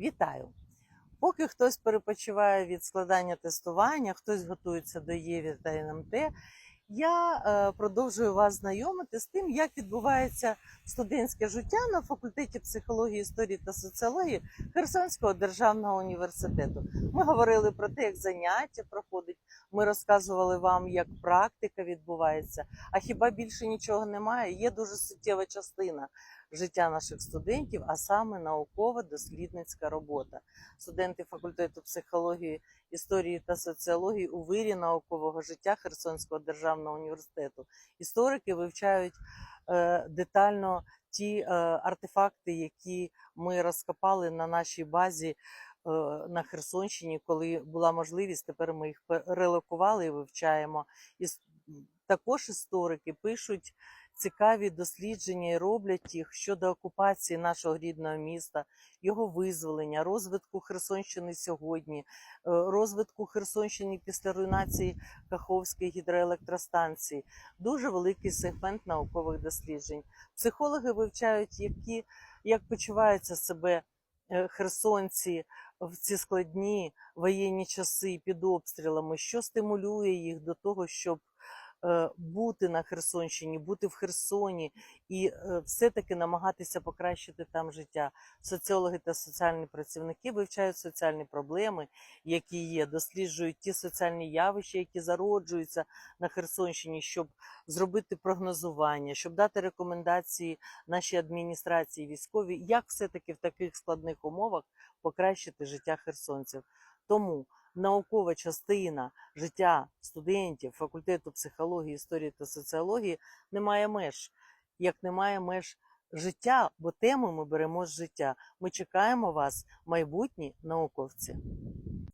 Вітаю! Поки хтось перепочиває від складання тестування, хтось готується до ЄВІ та НМТ, я е, продовжую вас знайомити з тим, як відбувається студентське життя на факультеті психології, історії та соціології Херсонського державного університету. Ми говорили про те, як заняття проходить. Ми розказували вам, як практика відбувається. А хіба більше нічого немає? Є дуже суттєва частина життя наших студентів, а саме наукова-дослідницька робота. Студенти факультету психології, історії та соціології у вирі наукового життя Херсонського державного університету. Історики вивчають е, детально ті е, артефакти, які ми розкопали на нашій базі на Херсонщині, коли була можливість. Тепер ми їх релокували і вивчаємо. І також історики пишуть цікаві дослідження і роблять їх щодо окупації нашого рідного міста, його визволення, розвитку Херсонщини сьогодні, е, розвитку Херсонщини після руйнації Каховської гідроелектростанції. Дуже великий сегмент наукових досліджень. Психологи вивчають, які, як почуваються себе е, херсонці в ці складні воєнні часи під обстрілами, що стимулює їх до того, щоб бути на Херсонщині, бути в Херсоні і е, все-таки намагатися покращити там життя. Соціологи та соціальні працівники вивчають соціальні проблеми, які є, досліджують ті соціальні явища, які зароджуються на Херсонщині, щоб зробити прогнозування, щоб дати рекомендації нашій адміністрації військовій, як все-таки в таких складних умовах покращити життя херсонців. Тому наукова частина життя студентів факультету психології, історії та соціології не має меж, як немає меж життя, бо теми ми беремо з життя. Ми чекаємо вас, майбутні науковці.